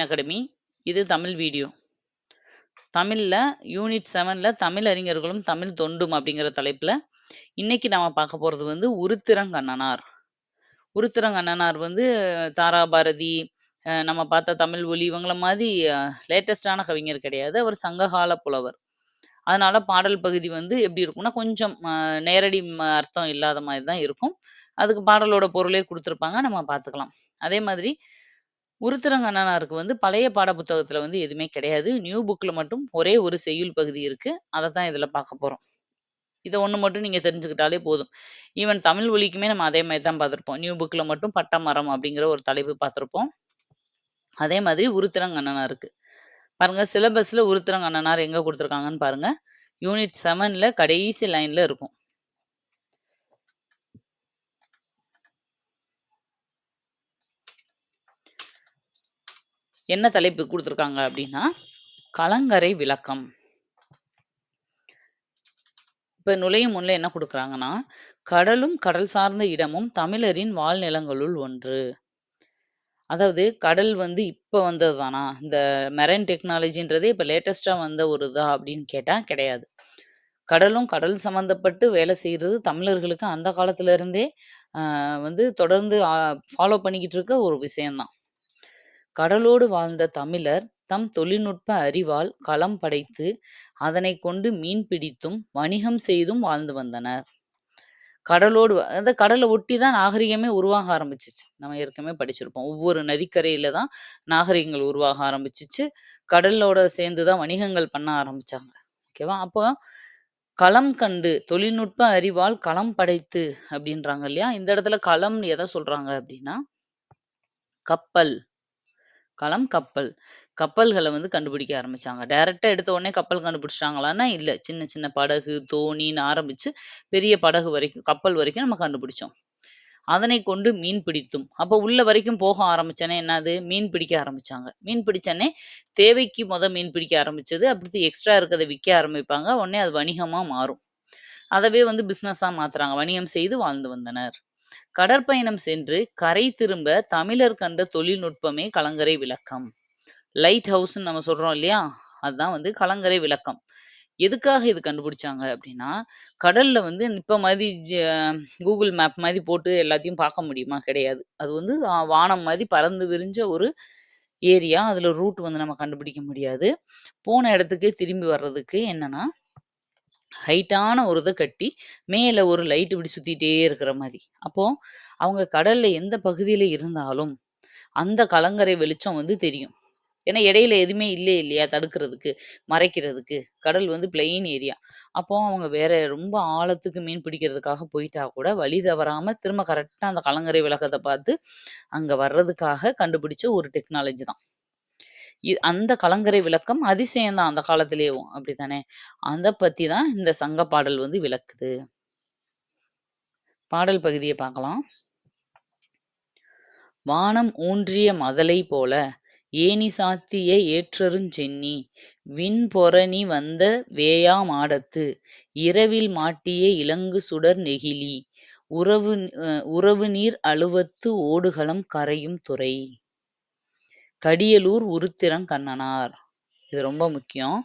Online academy. இது Tamil video. தமிழ்ல unit செவனில் தமிழ் அறிஞர்களும், தமிழ் தொண்டும் அப்படிங்கிற தலைப்புல, இன்னைக்கு நாம பார்க்க போறது வந்து உருத்திரங்கண்ணனார். உருத்திரங்கண்ணனார் வந்து தாரா பாரதி, நம்ம பார்த்த தமிழ் ஒலி இவங்கள மாதிரி லேட்டஸ்டான லேட்டஸ்ட்டான கவிஞர் கிடையாது. அவர் சங்ககால புலவர். அதனால பாடல் பகுதி வந்து எப்படி இருக்கும்னா, கொஞ்சம் நேரடி அர்த்தம் இல்லாத மாதிரி தான் இருக்கும். அதுக்கு பாடலோட பொருளே கொடுத்துருப்பாங்க நம்ம பார்த்துக்கலாம். அதே மாதிரி உருத்திரங்கண்ணனாருக்கு வந்து பழைய பாடப்புத்தகத்துல வந்து எதுவுமே கிடையாது. நியூ புக்ல மட்டும் ஒரே ஒரு செய்யுள் பகுதி இருக்கு. அதை தான் இதுல பார்க்க போறோம். இதை ஒன்று மட்டும் நீங்கள் தெரிஞ்சுக்கிட்டாலே போதும். ஈவன் தமிழ் ஒலிக்குமே நம்ம அதே மாதிரி தான் பார்த்துருப்போம். நியூ புக்கில் மட்டும் பட்டமரம் அப்படிங்கிற ஒரு தலைப்பு பார்த்துருப்போம். அதே மாதிரி உருத்திரங்கண்ணனாருக்கு. பாருங்கள் சிலபஸில் உருத்திரங்கண்ணனார் எங்கே கொடுத்துருக்காங்கன்னு பாருங்கள் யூனிட் செவனில் கடைசி லைனில் இருக்கும். என்ன தலைப்பு கொடுத்துருக்காங்க அப்படின்னா, கலங்கரை விளக்கம். இப்ப நுழையும் முன்ல என்ன கொடுக்குறாங்கன்னா கடலும், கடல் சார்ந்த இடமும் தமிழரின் வாழ்நிலங்களுள் ஒன்று. அதாவது கடல் வந்து இப்போ வந்தது தானா? இந்த மெரைன் டெக்னாலஜின்றதே இப்போ லேட்டஸ்டாக வந்த ஒரு இதா அப்படின்னு கேட்டால் கிடையாது. கடலும், கடல் சம்மந்தப்பட்டு வேலை செய்கிறது தமிழர்களுக்கு அந்த காலத்துல இருந்தே வந்து தொடர்ந்து ஃபாலோ பண்ணிக்கிட்டு இருக்க ஒரு விஷயம்தான் கடலோடு வாழ்ந்த தமிழர் தம் தொழில்நுட்ப அறிவால் களம் படைத்து, அதனைக் கொண்டு மீன் பிடித்தும், வணிகம் செய்தும் வாழ்ந்து வந்தனர். கடலோடு அந்த கடலை ஒட்டி தான் நாகரிகமே உருவாக ஆரம்பிச்சுச்சு. நம்ம ஏற்கனவே படிச்சிருப்போம். ஒவ்வொரு நதிக்கரையில தான் நாகரிகங்கள் உருவாக ஆரம்பிச்சுச்சு. கடலோட சேர்ந்து தான் வணிகங்கள் பண்ண ஆரம்பிச்சாங்க. ஓகேவா? அப்போ களம் கண்டு தொழில்நுட்ப அறிவால் களம் படைத்து அப்படின்றாங்க இல்லையா? இந்த இடத்துல களம்னு எதை சொல்றாங்க அப்படின்னா, கப்பல். களம் கப்பல். கப்பல்களை வந்து கண்டுபிடிக்க ஆரம்பிச்சாங்க. டைரக்ட்டா எடுத்த உடனே கப்பல் கண்டுபிடிச்சிட்டாங்களான்னா இல்ல. சின்ன சின்ன படகு, தோணின்னு ஆரம்பிச்சு பெரிய படகு வரைக்கும் கப்பல் வரைக்கும் நம்ம கண்டுபிடிச்சோம். அதனை கொண்டு மீன் பிடித்தும். அப்போ உள்ள வரைக்கும் போக ஆரம்பிச்சனே என்னது? மீன் பிடிக்க ஆரம்பிச்சாங்க. மீன் பிடிச்சனே தேவைக்கு முத மீன் பிடிக்க ஆரம்பிச்சது. அப்படி எக்ஸ்ட்ரா இருக்கிறத விக்க ஆரம்பிப்பாங்க. உடனே அது வணிகமா மாறும். அதவே வந்து பிசினஸா மாத்துறாங்க. வணிகம் செய்து வாழ்ந்து வந்தனர். கடற்பயணம் சென்று கரை திரும்ப தமிழர் கண்ட தொழில்நுட்பமே கலங்கரை விளக்கம். லைட் ஹவுஸ்ன்னு நம்ம சொல்றோம் இல்லையா? அதுதான் வந்து கலங்கரை விளக்கம். எதுக்காக இது கண்டுபிடிச்சாங்க அப்படின்னா, கடல்ல வந்து இப்ப மாதிரி கூகுள் மேப் மாதிரி போட்டு எல்லாத்தையும் பார்க்க முடியுமா? கிடையாது. அது வந்து வானம் மாதிரி பறந்து விரிஞ்ச ஒரு ஏரியா. அதுல ரூட் வந்து நம்ம கண்டுபிடிக்க முடியாது. போன இடத்துக்கே திரும்பி வர்றதுக்கு என்னன்னா, ஹைட்டான ஒரு இத கட்டி, மேல ஒரு லைட் இப்படி சுத்திட்டே இருக்கிற மாதிரி அப்போ அவங்க கடல்ல எந்த பகுதியில இருந்தாலும், அந்த கலங்கரை வெளிச்சம் வந்து தெரியும். ஏன்னா இடையில எதுவுமே இல்லை இல்லையா? தடுக்கிறதுக்கு, மறைக்கிறதுக்கு. கடல் வந்து பிளெயின் ஏரியா. அப்போ அவங்க வேற ரொம்ப ஆழத்துக்கு மீன் பிடிக்கிறதுக்காக போயிட்டா கூட, வழி தவறாம திரும்ப கரெக்டாக அந்த கலங்கரை விளக்கத்தை பார்த்து, அங்க வர்றதுக்காக கண்டுபிடிச்ச ஒரு டெக்னாலஜி தான். இ அந்த கலங்கரை விளக்கம் அதிசயம் தான் அந்த காலத்திலேயும். அப்படித்தானே? அதை பத்தி தான் இந்த சங்க பாடல் வந்து விளக்குது. பாடல் பகுதியை பார்க்கலாம். வானம் ஊன்றிய மதலை போல, ஏணி சாத்திய ஏற்றருஞ் சென்னி, விண்பொரணி வந்த வேயா மாடத்து, இரவில் மாட்டிய இலங்கு சுடர் நெகிழி, உறவு உறவு உறவுநீர் அழுவத்து ஓடுகளம் கரையும் துறை. கடியலூர் உருத்திரங்கண்ணனார். இது ரொம்ப முக்கியம்.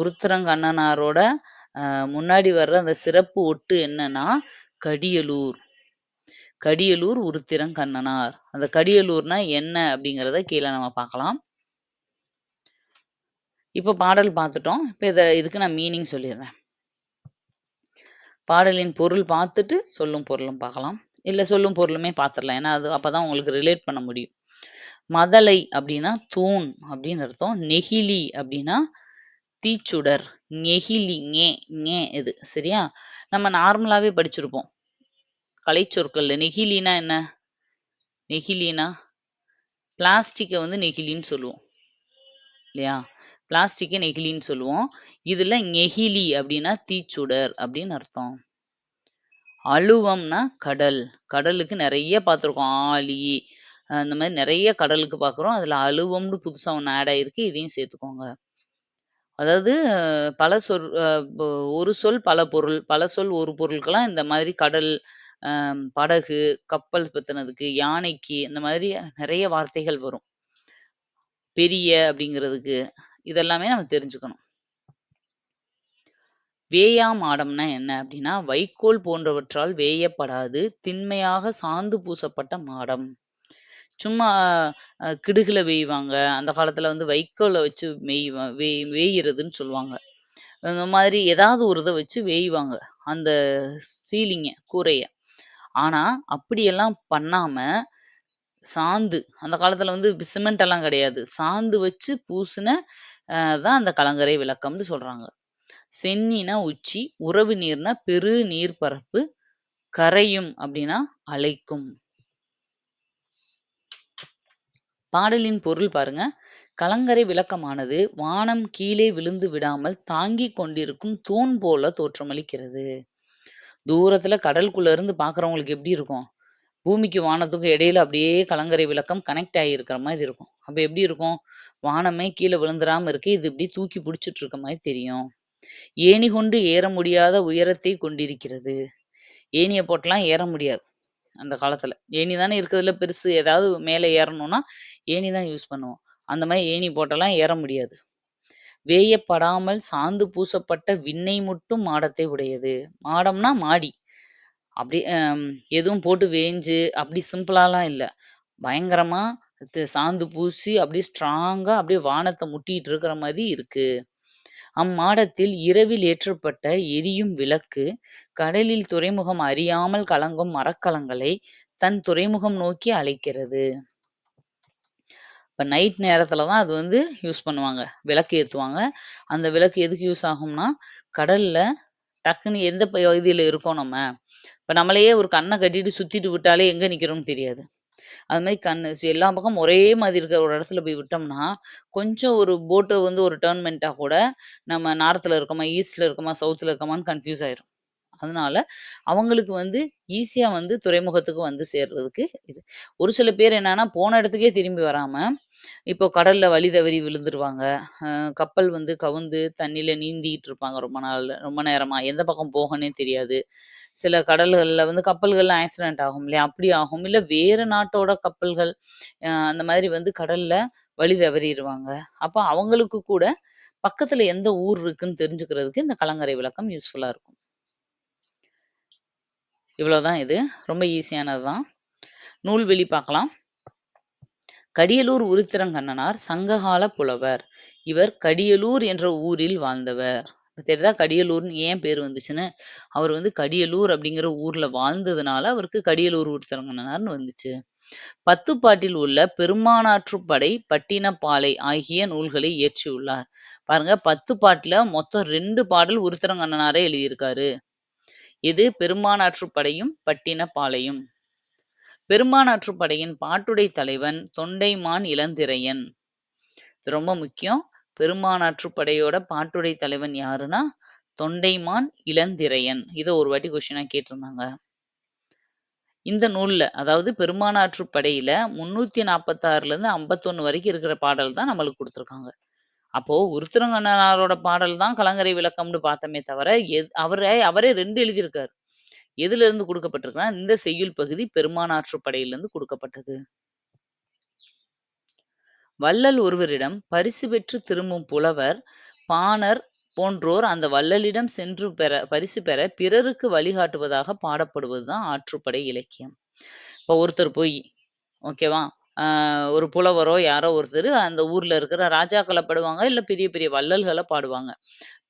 உருத்திரங்கண்ணனாரோட முன்னாடி வர்ற அந்த சிறப்பு ஒட்டு என்னன்னா, கடியலூர். கடியலூர் உருத்திரங்கண்ணனார். அந்த கடியலூர்னா என்ன அப்படிங்கிறத கீழே நம்ம பார்க்கலாம். இப்போ பாடல் பார்த்துட்டோம். இப்போ இதை இதுக்கு நான் மீனிங் சொல்லிடுறேன் பாடலின் பொருள் பார்த்துட்டு, சொல்லும் பொருளும் பார்க்கலாம். இல்லை சொல்லும் பொருளுமே பார்த்துடலாம் ஏன்னா, அது அப்போ தான் உங்களுக்கு ரிலேட் பண்ண முடியும். மதலை அப்படின்னா தூண் அப்படின்னு அர்த்தம். நெகிழி அப்படின்னா தீச்சுடர். நெகிழி ஞே ஞே இது. சரியா? நம்ம நார்மலாவே படிச்சிருப்போம். கலைச்சொற்கள்ல நெகிழினா என்ன? நெகிழினா பிளாஸ்டிக்கை வந்து நெகிழின்னு சொல்லுவோம். இல்லையா? பிளாஸ்டிக்கை நெகிழின்னு சொல்லுவோம். இதுல நெகிழி அப்படின்னா தீச்சுடர் அப்படின்னு அர்த்தம். அழுவம்னா கடல். கடலுக்கு நிறைய பார்த்துருக்கோம். ஆழி, அந்த மாதிரி நிறைய கடலுக்கு பார்க்குறோம். அதுல அழுவம்னு புதுசா ஒண்ணு ஆட் ஆகிருக்கு இதையும் சேர்த்துக்கோங்க. அதாவது பல சொல் ஒரு சொல் பல பொருள். பல சொல் ஒரு பொருளுக்கெல்லாம் இந்த மாதிரி கடல், படகு, கப்பல் பத்தினதுக்கு, யானைக்கு இந்த மாதிரி நிறைய வார்த்தைகள் வரும். பெரிய அப்படிங்கிறதுக்கு. இதெல்லாமே நம்ம தெரிஞ்சுக்கணும். வேயா மாடம்னா என்ன அப்படின்னா, வைக்கோல் போன்றவற்றால் வேயப்படாது, திண்மையாக சாந்து பூசப்பட்ட மாடம். சும்மா அஹ் கிடுகுல வேய்வாங்க. அந்த காலத்துல வந்து வைக்கோல வச்சு மேய்வ வெய் வேய்கிறதுன்னு சொல்லுவாங்க. அந்த மாதிரி ஏதாவது ஒரு இத வச்சு வேய்வாங்க. அந்த சீலிங்க, கூரைய. ஆனா, அப்படியெல்லாம் பண்ணாம, சாந்து அந்த காலத்துல வந்து சிமெண்ட் எல்லாம் கிடையாது. சாந்து வச்சு பூசுன அ தான் அந்த கலங்கரை விளக்கம்னு சொல்றாங்க. சென்னினா உச்சி, உறவு நீர்னா பெரு நீர்ப்பரப்பு, கரையும் அப்படின்னா அழைக்கும் பாடலின் பொருள் பாருங்க. கலங்கரை விளக்கமானது வானம் கீழே விழுந்து விடாமல் தாங்கி கொண்டிருக்கும் தூண் போல தோற்றமளிக்கிறது. தூரத்துல கடலுக்குள்ள இருந்து பாக்குறவங்களுக்கு எப்படி இருக்கும்? பூமிக்கு வானத்துக்கும் இடையில அப்படியே கலங்கரை விளக்கம் கனெக்ட் ஆகியிருக்கிற மாதிரி இருக்கும். அப்ப எப்படி இருக்கும்? வானமே கீழே விழுந்துராம இருக்கு. இது இப்படி தூக்கி பிடிச்சிட்டு இருக்க மாதிரி தெரியும். ஏணி கொண்டு ஏற முடியாத உயரத்தை கொண்டிருக்கிறது. ஏனியை போட்டெல்லாம் ஏற முடியாது. அந்த காலத்துல. ஏணி தானே இருக்கிறதுல பெருசு. ஏதாவது மேல ஏறணும்னா, ஏணி தான் யூஸ் பண்ணுவோம். அந்த மாதிரி ஏணி போட்டெல்லாம் ஏற முடியாது. வேயப்படாமல் சாந்து பூசப்பட்ட விண்ணை மட்டும் மாடத்தை உடையது. மாடம்னா மாடி. அப்படி எதுவும் போட்டு வேஞ்சு அப்படி சிம்பிளாலாம் இல்ல. பயங்கரமா சாந்து பூசி அப்படியே ஸ்ட்ராங்கா அப்படியே வானத்தை முட்டிட்டு இருக்கிற மாதிரி இருக்கு. அம்மாடத்தில் இரவில் ஏற்றப்பட்ட எரியும் விளக்கு, கடலில் துறைமுகம் அறியாமல் கலங்கும் மரக்கலங்களை தன் துறைமுகம் நோக்கி அழைக்கிறது. இப்ப நைட் நேரத்துல தான் அது வந்து யூஸ் பண்ணுவாங்க. விளக்கு ஏத்துவாங்க. அந்த விளக்கு எதுக்கு யூஸ் ஆகும்னா, கடல்ல டக்குன்னு எந்த பகுதியில் இருக்கோம் நம்ம. இப்ப நம்மளையே ஒரு கண்ண கட்டிட்டு சுத்திட்டு விட்டாலே எங்க நிக்கிறோம்னு தெரியாது. அது மாரி கண்ணு எல்லா பக்கமும் ஒரே மாதிரி இருக்கிற ஒரு இடத்துல போய் விட்டோம்னா, கொஞ்சம் ஒரு போட்டை வந்து ஒரு டர்ன் பண்ணிட்டா கூட, நம்ம நார்த்ல இருக்கோமா, ஈஸ்ட்ல இருக்கோமா, சவுத்ல இருக்கோமான்னு கன்ஃப்யூஸ் ஆயிரும். அதனால அவங்களுக்கு வந்து ஈஸியா வந்து துறைமுகத்துக்கு வந்து சேர்றதுக்கு இது. ஒரு சில பேர் என்னன்னா, போன இடத்துக்கே திரும்பி வராம, இப்போ கடல்ல வழி தவறி விழுந்துருவாங்க. கப்பல் வந்து கவுந்து தண்ணியில நீந்திட்டு இருப்பாங்க ரொம்ப நாள் ரொம்ப நேரமா. எந்த பக்கம் போகனே தெரியாது. சில கடல்கள்ல வந்து கப்பல்கள்ல ஆக்சிடென்ட் ஆகும் இல்லையா? அப்படி ஆகும். இல்ல வேற நாட்டோட கப்பல்கள் அந்த மாதிரி வந்து கடல்ல வழி தவறிடுவாங்க அப்போ அவங்களுக்கு கூட பக்கத்துல எந்த ஊர் இருக்குன்னு தெரிஞ்சுக்கிறதுக்கு இந்த கலங்கரை விளக்கம் யூஸ்ஃபுல்லா இருக்கும். இவ்வளோதான் இது. ரொம்ப ஈஸியானது தான். நூல்வெளி பார்க்கலாம். கடியலூர் உருத்திரங்கண்ணனார் சங்ககால புலவர். இவர் கடியலூர் என்ற ஊரில் வாழ்ந்தவர். தெரியுதா கடியலூர்னு ஏன் பேர் வந்துச்சுன்னு? அவர் வந்து கடியலூர் அப்படிங்கிற ஊர்ல வாழ்ந்ததுனால அவருக்கு கடியலூர் உருத்திரங்கண்ணனார்னு வந்துச்சு. பத்துப்பாட்டில் உள்ள பெருமானாற்றுப்படை பட்டினப்பாலை ஆகிய நூல்களை இயற்றியுள்ளார். பாருங்க பத்துப்பாட்டுல மொத்தம் ரெண்டு பாடல் உருத்திரங்கண்ணனாரே எழுதியிருக்காரு. இது பெருமானாற்றுப்படையும் பட்டினப்பாலையும். பெருமானாற்றுப்படையின் பாட்டுடை தலைவன் தொண்டைமான் இளந்திரையன். இது ரொம்ப முக்கியம். பெருமானாற்றுப்படையோட பாட்டுடை தலைவன் யாருன்னா, தொண்டைமான் இளந்திரையன். இதை ஒரு வாட்டி கொஸ்டினா கேட்டிருந்தாங்க. இந்த நூல்ல அதாவது பெருமானாற்றுப்படையில முன்னூத்தி நாற்பத்தாறுல இருந்து ஐம்பத்தொன்னு வரைக்கும் இருக்கிற பாடல் தான் நம்மளுக்கு கொடுத்துருக்காங்க அப்போ உருத்திரங்கண்ணனாரோட பாடல் தான் கலங்கரை விளக்கம்னு பார்த்தோமே தவிர, எது அவரே அவரே ரெண்டு எழுதியிருக்காரு. எதிலிருந்து கொடுக்கப்பட்டிருக்குன்னா இந்த செய்யுள் பகுதி பெரும்பாணாற்றுப்படையிலிருந்து கொடுக்கப்பட்டது வள்ளல் ஒருவரிடம் பரிசு பெற்று திரும்பும் புலவர், பாணர் போன்றோர் அந்த வள்ளலிடம் சென்று பெற பரிசு பெற பிறருக்கு வழிகாட்டுவதாக பாடப்படுவதுதான் ஆற்றுப்படை இலக்கியம். இப்போ ஒருத்தர் போய் ஓகேவா? அ ஒரு புலவரோ யாரோ ஒருத்தரு அந்த ஊர்ல இருக்கிற ராஜாக்கள பாடுவாங்க, இல்ல பெரிய பெரிய வள்ளல்கள பாடுவாங்க.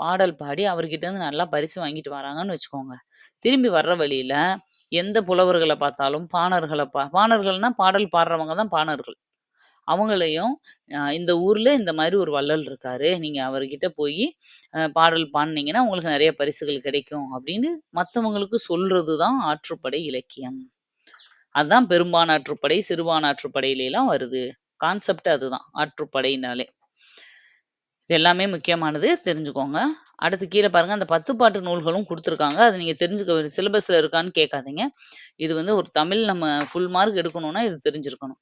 பாடல் பாடி அவர்கிட்ட இருந்து நல்லா பரிசு வாங்கிட்டு வராங்கன்னு வச்சுக்கோங்க. திரும்பி வர்ற வழியில எந்த புலவர்கள பார்த்தாலும் பாணர்கள பா பாணர்கள்னா பாடல் பாடுறவங்க தான் பாணர்கள். அவங்களையும் அ இந்த ஊர்ல இந்த மாரி ஒரு வள்ளல் இருக்காரு. நீங்க அவர்கிட்ட போயி அ பாடல் பாடுனீங்கன்னா, உங்களுக்கு நெறைய பரிசுகள் கிடைக்கும் அப்படின்னு மத்தவங்களுக்கு சொல்றது தான் ஆற்றுப்படை இலக்கியம். அதான் பெரும்பாணாற்றுப்படை, சிறுபாணாற்றுப்படையிலலாம் வருது. கான்செப்ட் அதுதான். ஆற்றுப்படைனாலே. இது எல்லாமே முக்கியமானது தெரிஞ்சுக்கோங்க. அடுத்து கீழே பாருங்க அந்த 10 பாட்டு நூல்களும் கொடுத்துருக்காங்க அது நீங்க தெரிஞ்சுக்க சிலபஸ்ல இருக்கான்னு கேட்காதீங்க. இது வந்து ஒரு தமிழ் நம்ம ஃபுல் மார்க் எடுக்கணும்னா இது தெரிஞ்சிருக்கணும்.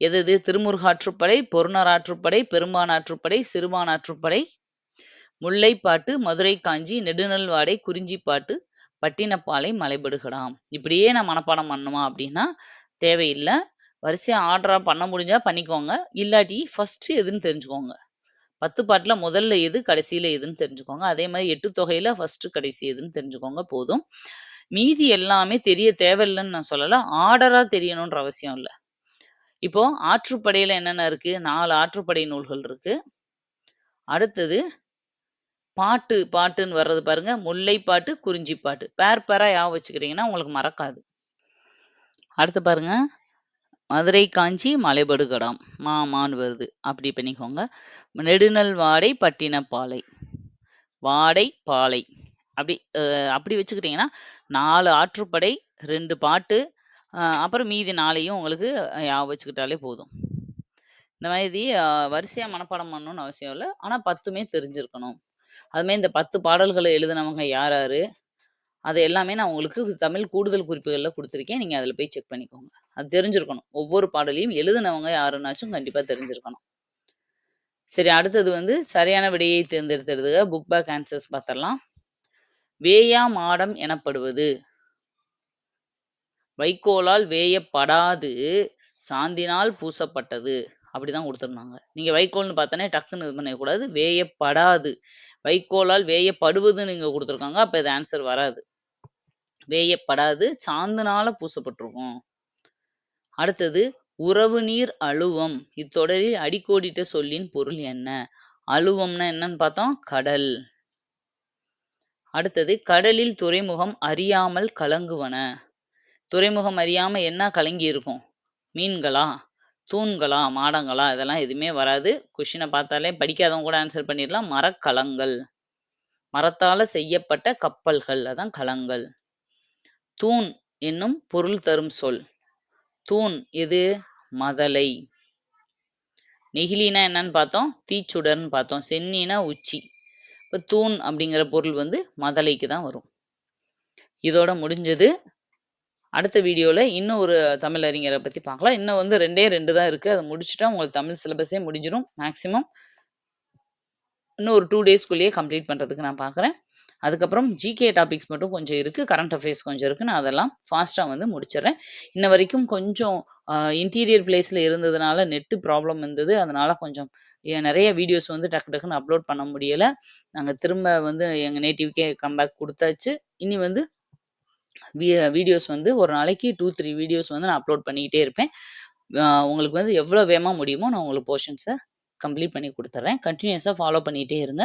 எது எது? திருமுருகாற்றுப்படை, பொருணராற்றுப்படை, பெரும்பாணாற்றுப்படை, சிறுபாணாற்றுப்படை, முல்லைப்பாட்டு, மதுரை காஞ்சி, நெடுநல்வாடை, குறிஞ்சிப்பாட்டு, பட்டினப்பாலை, மலைபடுகடாம். இப்படியே நான் மனப்பாடம் பண்ணணுமா அப்படின்னா தேவையில்ல. வரிசையா ஆர்டரா பண்ண முடிஞ்சா பண்ணிக்கோங்க. இல்லாட்டி ஃபர்ஸ்ட் எதுன்னு தெரிஞ்சுக்கோங்க. 10 பாட்டுல முதல்ல எது, கடைசியில் எதுன்னு தெரிஞ்சுக்கோங்க. அதே மாதிரி எட்டு தொகையில ஃபர்ஸ்ட், கடைசி எதுன்னு தெரிஞ்சுக்கோங்க போதும். மீதி எல்லாமே தெரிய தேவையில்லன்னு நான் சொல்லல. ஆர்டரா தெரியணுன்ற அவசியம் இல்ல. இப்போ ஆற்றுப்படையில என்னென்ன இருக்கு? நாலு ஆற்றுப்படை நூல்கள் இருக்கு. அடுத்தது பாட்டு பாட்டுன்னு வர்றது பாருங்க. முல்லைப்பாட்டு, குறிஞ்சிப்பாட்டு. பேர் பேராக ஞாபகம் வச்சுக்கிறீங்கன்னா உங்களுக்கு மறக்காது. அடுத்து பாருங்க. மதுரை காஞ்சி மலைபடுகடாம். மா மான் வருது. அப்படி பண்ணிக்கோங்க. நெடுநல் வாடை பட்டினப்பாலை. வாடை, பாலை. அப்படி அப்படி வச்சுக்கிட்டீங்கன்னா, நாலு ஆற்றுப்படை, ரெண்டு பாட்டு, அப்புறம் மீதி நாளையும் உங்களுக்கு ஞாபகம் வச்சுக்கிட்டாலே போதும். இந்த மாதிரி வரிசையாக மனப்பாடம் பண்ணணும்னு அவசியம் இல்லை ஆனால் பத்துமே தெரிஞ்சிருக்கணும். அதுமாரி இந்த பத்து பாடல்களை எழுதினவங்க யார் யாரு? அது எல்லாமே நான் உங்களுக்கு தமிழ் கூடுதல் குறிப்புகள்ல கொடுத்துருக்கேன் நீங்க அதில் போய் செக் பண்ணிக்கோங்க. அது தெரிஞ்சிருக்கணும். ஒவ்வொரு பாடலையும் எழுதினவங்க யாருன்னாச்சும் கண்டிப்பா தெரிஞ்சிருக்கணும். சரி அடுத்தது வந்து சரியான விடையை தேர்ந்தெடுத்து புக் பேக் ஆன்சர்ஸ் பார்த்துரலாம். வேயா மாடம் எனப்படுவது. வைக்கோலால் வேயப்படாது, சாந்தினால் பூசப்பட்டது. அப்படிதான் கொடுத்துருந்தாங்க நீங்க வைக்கோல்னு பார்த்தோனே டக்குன்னு இது பண்ணக்கூடாது வேயப்படாது. வைக்கோலால் வேயப்படுவதுன்னு இங்க குடுத்துருக்காங்க. அப்ப இது ஆன்சர் வராது. வேயப்படாது, சாந்தினால பூசப்பட்டிருக்கும். அடுத்தது உறவு நீர் அழுவம். இத்தொடரில் அடிக்கோடிட்ட சொல்லின் பொருள் என்ன? அழுவம்னா என்னன்னு பார்த்தோம்? கடல். அடுத்தது கடலில் துறைமுகம் அறியாமல் கலங்குவன. துறைமுகம் அறியாம என்ன கலங்கி இருக்கும்? மீன்களா? தூண்களா? மாடங்களா? இதெல்லாம் எதுவுமே வராது. கொஷினை பார்த்தாலே படிக்காதவங்க கூட ஆன்சர் பண்ணிடலாம். மரக்கலங்கள். மரத்தால செய்யப்பட்ட கப்பல்கள். அதான் கலங்கள். தூண் என்னும் பொருள் தரும் சொல். தூண் எது? மதலை. நெகிழினா என்னன்னு பார்த்தோம்? தீச்சுடர்னு பார்த்தோம். சென்னினா உச்சி. இப்போ தூண் அப்படிங்கிற பொருள் வந்து மதலைக்கு தான் வரும். இதோட முடிஞ்சது. அடுத்த வீடியோல இன்னும் ஒரு தமிழ் அறிஞரை பத்தி பார்க்கலாம். இன்னும் வந்து 2டே 2 தான் இருக்கு. அதை முடிச்சுட்டா உங்களுக்கு தமிழ் சிலபஸே முடிஞ்சிடும் மேக்ஸிமம். இன்னும் ஒரு டூ டேஸ்க்குள்ளேயே கம்ப்ளீட் பண்ணுறதுக்கு நான் பார்க்குறேன். அதுக்கப்புறம் ஜிகே டாபிக்ஸ் மட்டும் கொஞ்சம் இருக்குது கரண்ட் அஃபேர்ஸ் கொஞ்சம் இருக்குது நான் அதெல்லாம் ஃபாஸ்ட்டாக வந்து முடிச்சிடுறேன். இன்ன வரைக்கும் கொஞ்சம் இன்டீரியர் பிளேஸில் இருந்ததுனால நெட்டு ப்ராப்ளம் இருந்தது. அதனால கொஞ்சம் நிறைய வீடியோஸ் வந்து டக்கு டக்குன்னு அப்லோட் பண்ண முடியலை நாங்கள் திரும்ப வந்து எங்கள் நேட்டிவ்க்கே கம்பேக் கொடுத்தாச்சு இனி வந்து வீடியோஸ் வந்து ஒரு நாளைக்கு 2, 3 வீடியோஸ் வந்து நான் அப்லோட் பண்ணிக்கிட்டே இருப்பேன். உங்களுக்கு வந்து எவ்வளோ வேகமாக முடியுமோ நான் உங்களுக்கு போர்ஷன்ஸை கம்ப்ளீட் பண்ணி கொடுத்துட்றேன் கண்டினியூஸாக ஃபாலோ பண்ணிகிட்டே இருங்க.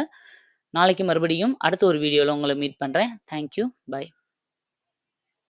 நாளைக்கு மறுபடியும் அடுத்த ஒரு வீடியோவில் உங்களை மீட் பண்ணுறேன் தேங்க் யூ. பை.